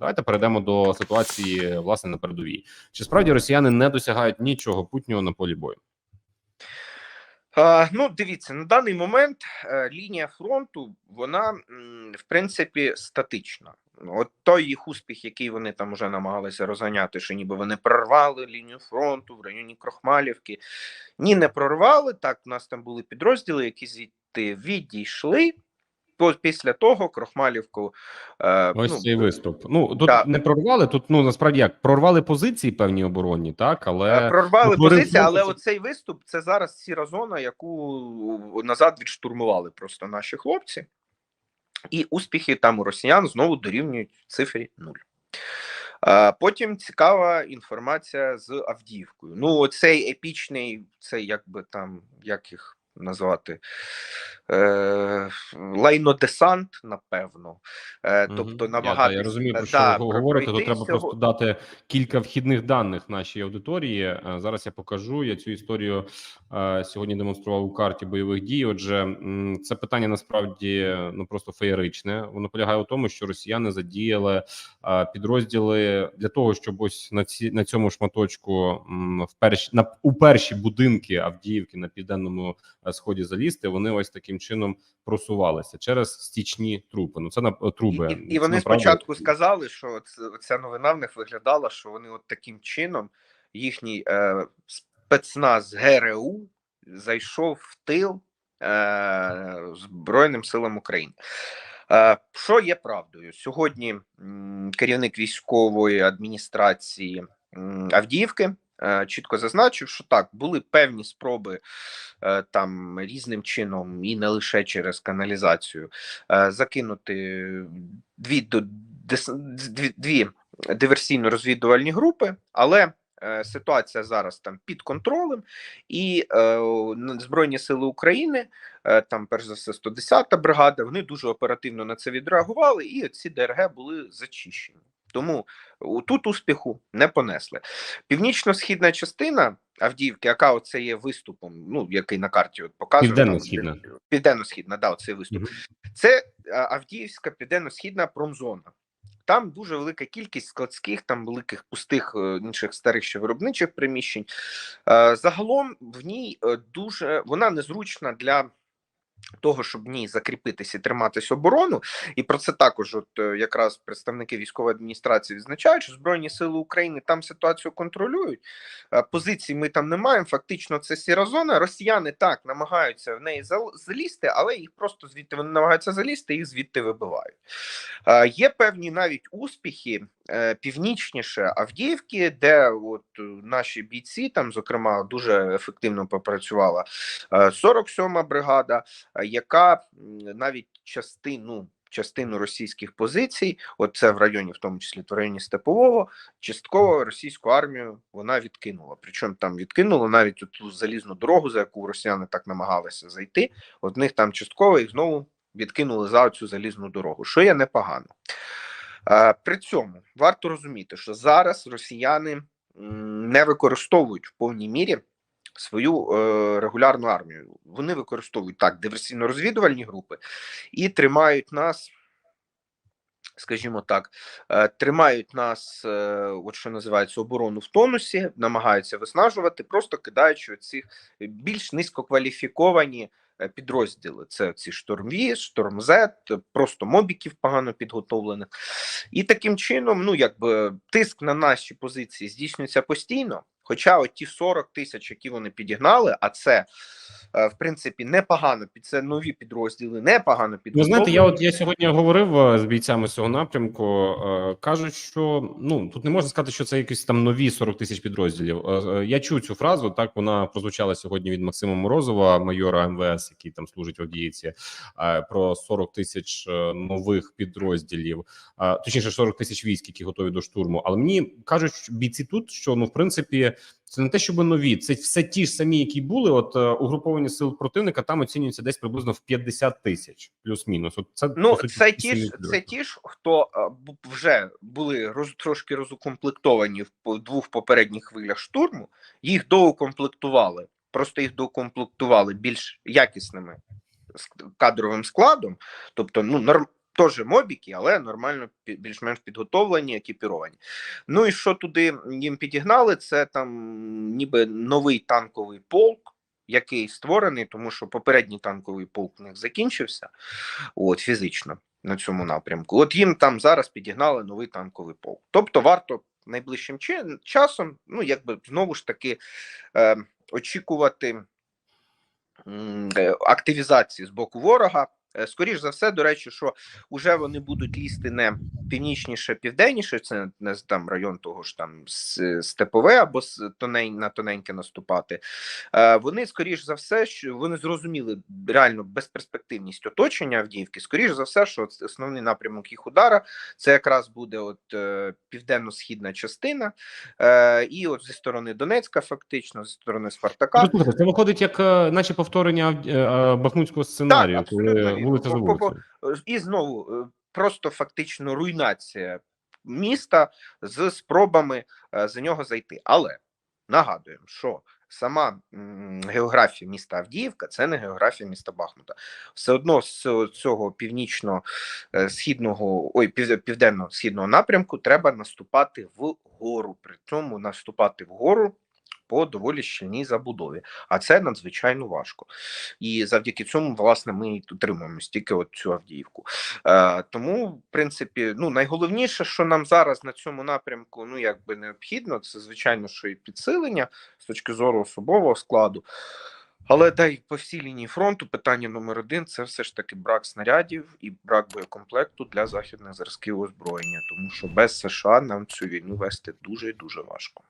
Давайте перейдемо до ситуації власне на передовій. Чи справді росіяни не досягають нічого путнього на полі бою? Ну, дивіться, на даний момент е, лінія фронту, вона в принципі статична. От той їх успіх, який вони там вже намагалися розганяти, що ніби вони прорвали лінію фронту в районі Крохмалівки. Ні, не прорвали. Так, у нас там були підрозділи, які звідти відійшли. Після того Крохмалівку е, Ось ну, цей виступ. Ну тут так. не прорвали. Тут ну насправді як прорвали позиції певні оборонні, так але Е, Прорвали утворив позиції, але оцей виступ це зараз сіра зона, яку назад відштурмували просто наші хлопці, і успіхи там у росіян знову дорівнюють цифрі 0. Е, Потім цікава інформація з Авдіївкою. Ну, оцей епічний, це якби там, як їх назвати, е, лайнодесант, напевно. Е, тобто, я, та, намагатися я розумію, про да, ви говорите. То треба просто дати кілька вхідних даних нашій аудиторії. Е, Зараз я покажу. Я цю історію е, сьогодні демонстрував у карті бойових дій. Отже, це питання насправді ну просто феєричне. Воно полягає у тому, що росіяни задіяли е, підрозділи для того, щоб ось на ці на цьому шматочку м, в перші на у перші будинки Авдіївки на південному е, сході залізти. Вони ось таким чином просувалися через стічні трупи. Ну це на труби. І, і Це вони спочатку сказали, що ця новина в них виглядала, що вони от таким чином їхній е, спецназ ГРУ зайшов в тил е, Збройним силам України. Е, що є правдою? Сьогодні керівник військової адміністрації Авдіївки е, чітко зазначив, що так, були певні спроби е, там різним чином, і не лише через каналізацію, е, закинути дві, дві, дві диверсійно-розвідувальні групи, але е, ситуація зараз там під контролем, і е, Збройні Сили України, е, там, перш за все, 110-та бригада, вони дуже оперативно на це відреагували, і ці ДРГ були зачищені. Тому тут успіху не понесли. Північно-східна частина Авдіївки, яка оце є виступом, ну який на карті от показує Південно-східна. де- Південно-східна, да, оцей виступ. Мгм. Це Авдіївська південно-східна промзона. Там дуже велика кількість складських, там великих пустих е, інших старих ще виробничих приміщень. Е, Загалом в ній е, дуже вона незручна для. Того, щоб в ній закріпитися і триматись оборону, і про це також, от е, якраз представники військової адміністрації відзначають, що Збройні Сили України там ситуацію контролюють. Е, Позицій ми там не маємо. Фактично, це сіра зона. Росіяни так намагаються в неї залізти, але їх просто звідти вони намагаються залізти, їх звідти вибивають. Е, Є певні навіть успіхи північніше Авдіївки, де от е, наші бійці там, зокрема, дуже ефективно попрацювала е, 47-ма бригада, е, яка навіть частину. Частину російських позицій, от це в районі, в тому числі в районі Степового, частково російську армію вона відкинула. Причому там відкинула навіть ту залізну дорогу, за яку росіяни так намагалися зайти. От них там частково їх знову відкинули за цю залізну дорогу, що є непогано. Е, При цьому варто розуміти, що зараз росіяни не використовують в повній мірі свою е, регулярну армію. Вони використовують так диверсійно-розвідувальні групи і тримають нас. Скажімо так, е, тримають нас, е, от що називається, оборону в тонусі, намагаються виснажувати, просто кидаючи цих більш низькокваліфіковані підрозділи. Це ці штормві, штормзет, просто мобіків погано підготовлених. І таким чином, ну якби тиск на наші позиції здійснюється постійно. Хоча от ті 40 тисяч, які вони підігнали, а це е, в принципі непогано під це нові підрозділи, непогано Ви підготовлені. знаєте, я от я сьогодні говорив е, з бійцями з цього напрямку. е, Кажуть, що ну тут не можна сказати, що це якісь там нові 40 тисяч підрозділів. Я чув цю фразу. Так вона прозвучала сьогодні від Максима Морозова, майора МВС, який там служить в Авдіївці, про 40 тисяч нових підрозділів, точніше 40 тисяч військ, які готові до штурму. Але мені кажуть бійці тут, що ну в принципі. Це не те, щоб нові, це все ті ж самі, які були. От е, угруповані сил противника там оцінюються десь приблизно в 50 тисяч, плюс-мінус. От це Ну, суті, це ті ті ж, це ті ж, хто вже були роз, трошки розукомплектовані в двох попередніх хвилях штурму, їх доукомплектували. Просто їх доукомплектували більш якісними кадровим складом, тобто, ну норм. Теж мобіки, але нормально більш-менш підготовлені, екіпіровані. Ну і що туди їм підігнали? Це там ніби новий танковий полк, який створений, тому що попередній танковий полк у них закінчився, от фізично на цьому напрямку. От їм там зараз підігнали новий танковий полк. Тобто варто найближчим часом, ну якби знову ж таки е, очікувати е, активізації з боку ворога. Е, Скоріш за все, до речі, що вже вони будуть лізти не північніше, південніше, це не з- там район того ж там степове або с- тонень, на тоненьке наступати. Е, Вони, скоріш за все, що вони зрозуміли реально безперспективність оточення Авдіївки. Скоріш за все, що основний напрямок їх удара це якраз буде от е, південно-східна частина, і от зі сторони Донецька, фактично, зі сторони Спартака. Ну, це виходить як наче повторення бахмутського сценарію, коли вірно. Вулиця за вулицею. І знову просто фактично руйнація міста з спробами за нього зайти. Але нагадуємо, що сама географія міста Авдіївка це не географія міста Бахмута. Все одно з цього північно-східного, ой, південно-східного напрямку треба наступати вгору. При цьому наступати вгору. По доволі щільній забудові, а це надзвичайно важко, і завдяки цьому, власне, ми і утримуємо стільки от цю Авдіївку. Е, тому, в принципі, ну найголовніше, що нам зараз на цьому напрямку, ну якби необхідно, це звичайно, що і підсилення з точки зору особового складу. Але та й по всій лінії фронту питання номер один це все ж таки брак снарядів і брак боєкомплекту для західних зразків озброєння, тому що без США нам цю війну вести дуже і дуже важко.